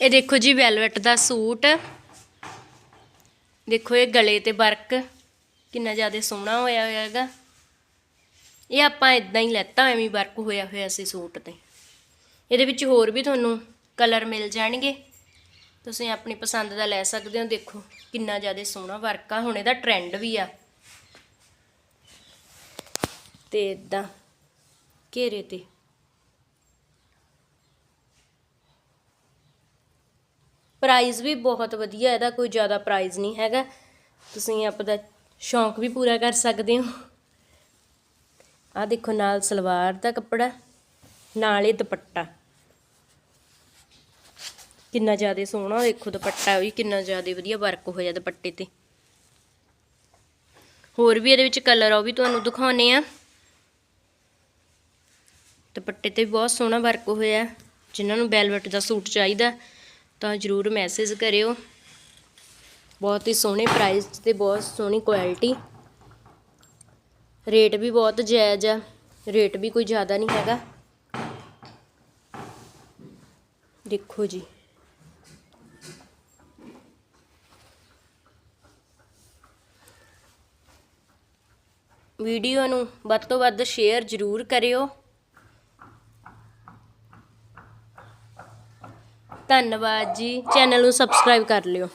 ਇਹ ਦੇਖੋ ਜੀ ਵੈਲਵਟ ਦਾ ਸੂਟ। ਦੇਖੋ ਇਹ ਗਲੇ ਤੇ ਵਰਕ ਕਿੰਨਾ ਜ਼ਿਆਦਾ ਸੋਹਣਾ ਹੋਇਆ ਹੋਇਆ ਹੈਗਾ। ਇਹ ਆਪਾਂ ਇਦਾਂ ਹੀ ਲੈਤਾ, ਐਵੇਂ ਵਰਕ ਹੋਇਆ ਹੋਇਆ ਸੀ ਸੂਟ ਤੇ। ਇਹਦੇ ਵਿੱਚ ਹੋਰ ਵੀ ਤੁਹਾਨੂੰ ਕਲਰ ਮਿਲ ਜਾਣਗੇ। ਤੁਸੀਂ ਆਪਣੀ ਪਸੰਦ ਦਾ ਲੈ ਸਕਦੇ ਹੋ। ਦੇਖੋ ਕਿੰਨਾ ਜ਼ਿਆਦਾ ਸੋਹਣਾ ਵਰਕ ਆ। ਹੁਣ ਇਹਦਾ ਟ੍ਰੈਂਡ ਵੀ ਆ। ਤੇ ਇਦਾਂ ਘੇਰੇ ਤੇ। ਪ੍ਰਾਈਜ਼ ਵੀ ਬਹੁਤ ਵਧੀਆ, ਇਹਦਾ ਕੋਈ ਜ਼ਿਆਦਾ ਪ੍ਰਾਈਜ਼ ਨਹੀਂ ਹੈਗਾ। ਤੁਸੀਂ ਆਪਦਾ ਸ਼ੌਂਕ ਵੀ ਪੂਰਾ ਕਰ ਸਕਦੇ ਹੋ। ਆ ਦੇਖੋ ਨਾਲ ਸਲਵਾਰ ਦਾ ਕੱਪੜਾ, ਨਾਲ ਇਹ ਦੁਪੱਟਾ। ਕਿੰਨਾ ਜ਼ਿਆਦਾ ਸੋਹਣਾ ਦੇਖੋ ਦੁਪੱਟਾ, ਵੀ ਕਿੰਨਾ ਜ਼ਿਆਦਾ ਵਧੀਆ ਵਰਕ ਹੋਇਆ ਦੁਪੱਟੇ ਤੇ। ਹੋਰ ਵੀ ਇਹਦੇ ਵਿੱਚ ਕਲਰ ਆ, ਉਹ ਵੀ ਤੁਹਾਨੂੰ ਦਿਖਾਉਨੇ ਆ ਦੁਪੱਟੇ ਤੇ ਵੀ ਬਹੁਤ ਸੋਹਣਾ ਵਰਕ ਹੋਇਆ, ਜਿਨ੍ਹਾਂ ਨੂੰ ਵੈਲਵਟ ਦਾ ਸੂਟ ਚਾਹੀਦਾ। ਤਾਂ ਜਰੂਰ ਮੈਸੇਜ ਕਰਿਓ। ਬਹੁਤ ਹੀ ਸੋਹਣੇ ਪ੍ਰਾਈਸ ਤੇ ਬਹੁਤ ਸੋਹਣੀ ਕੁਆਲਿਟੀ ਰੇਟ ਵੀ ਬਹੁਤ ਜਾਇਜ਼ ਆ। ਰੇਟ ਵੀ ਕੋਈ ਜ਼ਿਆਦਾ ਨਹੀਂ ਹੈਗਾ। ਦੇਖੋ ਜੀ। ਵੀਡੀਓ ਨੂੰ ਵੱਧ ਤੋਂ ਵੱਧ ਸ਼ੇਅਰ ਜ਼ਰੂਰ ਕਰਿਓ। ਧੰਨਵਾਦ ਜੀ। ਚੈਨਲ ਨੂੰ ਸਬਸਕ੍ਰਾਈਬ ਕਰ ਲਿਓ।